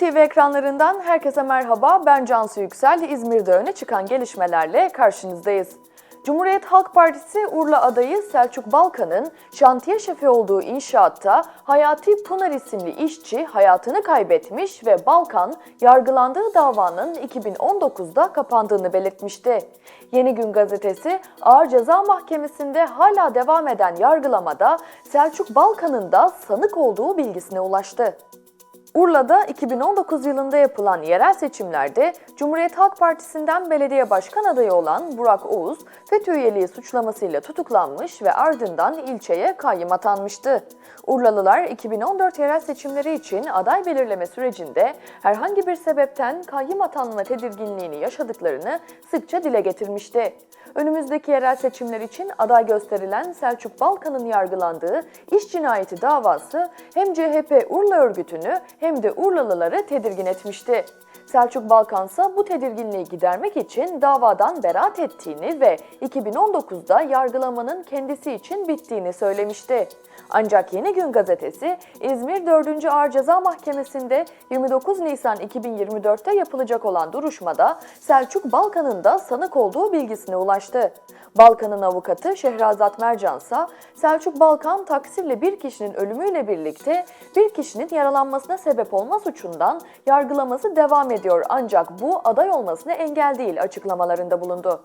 TV ekranlarından herkese merhaba. Ben Cansu Yüksel. İzmir'de öne çıkan gelişmelerle karşınızdayız. Cumhuriyet Halk Partisi Urla adayı Selçuk Balkan'ın şantiye şefi olduğu inşaatta Hayati Pınar isimli işçi hayatını kaybetmiş ve Balkan yargılandığı davanın 2019'da kapandığını belirtmişti. Yeni Gün gazetesi Ağır Ceza Mahkemesi'nde hala devam eden yargılamada Selçuk Balkan'ın da sanık olduğu bilgisine ulaştı. Urla'da 2019 yılında yapılan yerel seçimlerde Cumhuriyet Halk Partisi'nden belediye başkan adayı olan Burak Oğuz, FETÖ üyeliği suçlamasıyla tutuklanmış ve ardından ilçeye kayyım atanmıştı. Urlalılar 2014 yerel seçimleri için aday belirleme sürecinde herhangi bir sebepten kayyım atanma tedirginliğini yaşadıklarını sıkça dile getirmişti. Önümüzdeki yerel seçimler için aday gösterilen Selçuk Balkan'ın yargılandığı iş cinayeti davası hem CHP Urla örgütünü hem de Urlalıları tedirgin etmişti. Selçuk Balkan ise bu tedirginliği gidermek için davadan beraat ettiğini ve 2019'da yargılamanın kendisi için bittiğini söylemişti. Ancak Yeni Gün gazetesi İzmir 4. Ağır Ceza Mahkemesi'nde 29 Nisan 2024'te yapılacak olan duruşmada Selçuk Balkan'ın da sanık olduğu bilgisine ulaştı. Balkan'ın avukatı Şehrazat Mercan ise Selçuk Balkan taksirle bir kişinin ölümüyle birlikte bir kişinin yaralanmasına sebep olma suçundan yargılaması devam ediyor ancak bu aday olmasına engel değil açıklamalarında bulundu.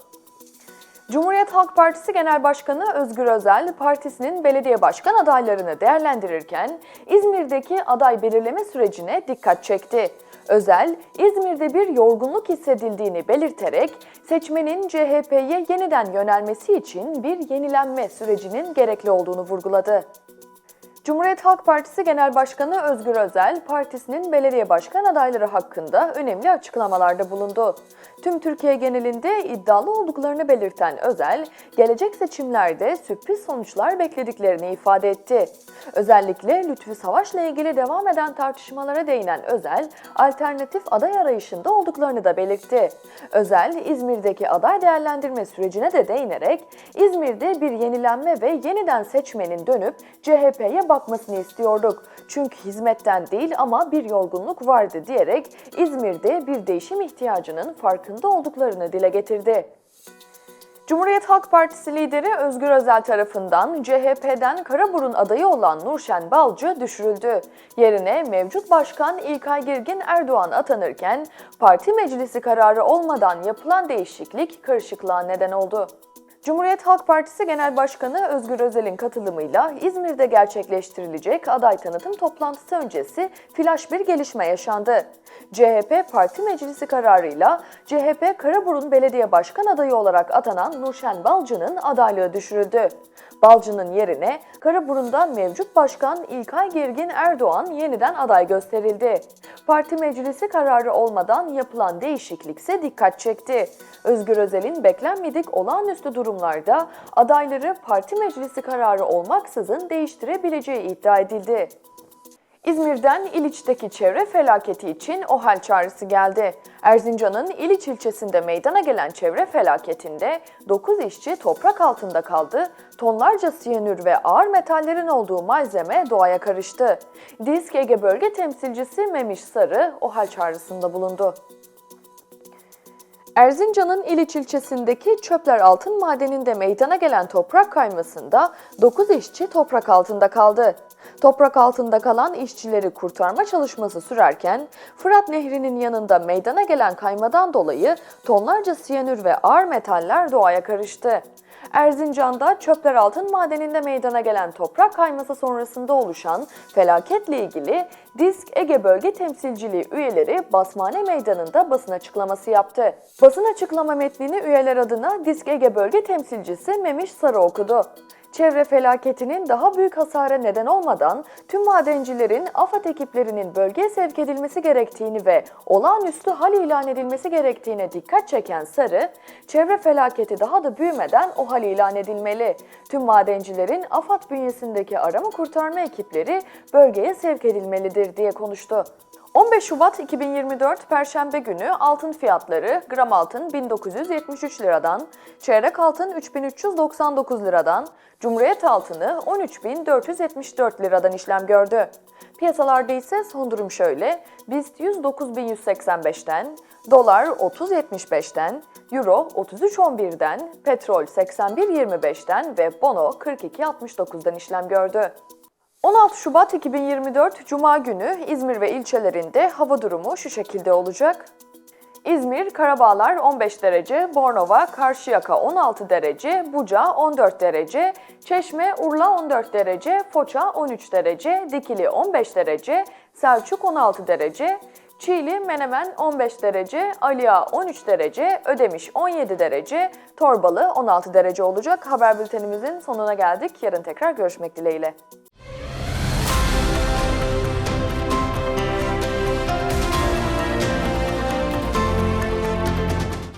Cumhuriyet Halk Partisi Genel Başkanı Özgür Özel, partisinin belediye başkan adaylarını değerlendirirken İzmir'deki aday belirleme sürecine dikkat çekti. Özel, İzmir'de bir yorgunluk hissedildiğini belirterek seçmenin CHP'ye yeniden yönelmesi için bir yenilenme sürecinin gerekli olduğunu vurguladı. Cumhuriyet Halk Partisi Genel Başkanı Özgür Özel, partisinin belediye başkan adayları hakkında önemli açıklamalarda bulundu. Tüm Türkiye genelinde iddialı olduklarını belirten Özel, gelecek seçimlerde sürpriz sonuçlar beklediklerini ifade etti. Özellikle Lütfü Savaş'la ilgili devam eden tartışmalara değinen Özel, alternatif aday arayışında olduklarını da belirtti. Özel, İzmir'deki aday değerlendirme sürecine de değinerek, İzmir'de bir yenilenme ve yeniden seçmenin dönüp CHP'ye bakmasını istiyorduk. Çünkü hizmetten değil ama bir yorgunluk vardı diyerek İzmir'de bir değişim ihtiyacının farkında olduklarını dile getirdi. Cumhuriyet Halk Partisi lideri Özgür Özel tarafından CHP'den Karaburun adayı olan Nurşen Balcı düşürüldü. Yerine mevcut başkan İlkay Girgin Erdoğan atanırken parti meclisi kararı olmadan yapılan değişiklik karışıklığa neden oldu. Cumhuriyet Halk Partisi Genel Başkanı Özgür Özel'in katılımıyla İzmir'de gerçekleştirilecek aday tanıtım toplantısı öncesi flash bir gelişme yaşandı. CHP Parti Meclisi kararıyla CHP Karaburun Belediye Başkan adayı olarak atanan Nurşen Balcı'nın adaylığı düşürüldü. Balcı'nın yerine Karaburun'da mevcut başkan İlkay Gergin Erdoğan yeniden aday gösterildi. Parti meclisi kararı olmadan yapılan değişiklik ise dikkat çekti. Özgür Özel'in beklenmedik olağanüstü durumlarda adayları parti meclisi kararı olmaksızın değiştirebileceği iddia edildi. İzmir'den İliç'teki çevre felaketi için OHAL çağrısı geldi. Erzincan'ın İliç ilçesinde meydana gelen çevre felaketinde 9 işçi toprak altında kaldı, tonlarca siyanür ve ağır metallerin olduğu malzeme doğaya karıştı. Disk Ege Bölge Temsilcisi Memiş Sarı OHAL çağrısında bulundu. Erzincan'ın İliç ilçesindeki Çöpler Altın Madeni'nde meydana gelen toprak kaymasında 9 işçi toprak altında kaldı. Toprak altında kalan işçileri kurtarma çalışması sürerken Fırat Nehri'nin yanında meydana gelen kaymadan dolayı tonlarca siyanür ve ağır metaller doğaya karıştı. Erzincan'da Çöpler Altın Madeni'nde meydana gelen toprak kayması sonrasında oluşan felaketle ilgili Disk Ege Bölge Temsilciliği üyeleri Basmane Meydanı'nda basın açıklaması yaptı. Basın açıklama metnini üyeler adına Disk Ege Bölge Temsilcisi Memiş Sarı okudu çevre felaketinin daha büyük hasara neden olmadan tüm madencilerin AFAD ekiplerinin bölgeye sevk edilmesi gerektiğini ve olağanüstü hal ilan edilmesi gerektiğine dikkat çeken Sarı, çevre felaketi daha da büyümeden o hal ilan edilmeli. Tüm madencilerin AFAD bünyesindeki arama kurtarma ekipleri bölgeye sevk edilmelidir diye konuştu. 15 Şubat 2024 Perşembe günü altın fiyatları gram altın 1973 liradan, çeyrek altın 3399 liradan, Cumhuriyet altını 13474 liradan işlem gördü. Piyasalarda ise son durum şöyle. BIST 109.185'ten, dolar 30.75'ten, euro 33.11'den, petrol 81.25'ten ve bono 42.69'dan işlem gördü. 16 Şubat 2024 Cuma günü İzmir ve ilçelerinde hava durumu şu şekilde olacak. İzmir, Karabağlar 15 derece, Bornova, Karşıyaka 16 derece, Buca 14 derece, Çeşme, Urla 14 derece, Foça 13 derece, Dikili 15 derece, Selçuk 16 derece, Çiğli, Menemen 15 derece, Aliağa 13 derece, Ödemiş 17 derece, Torbalı 16 derece olacak. Haber bültenimizin sonuna geldik. Yarın tekrar görüşmek dileğiyle.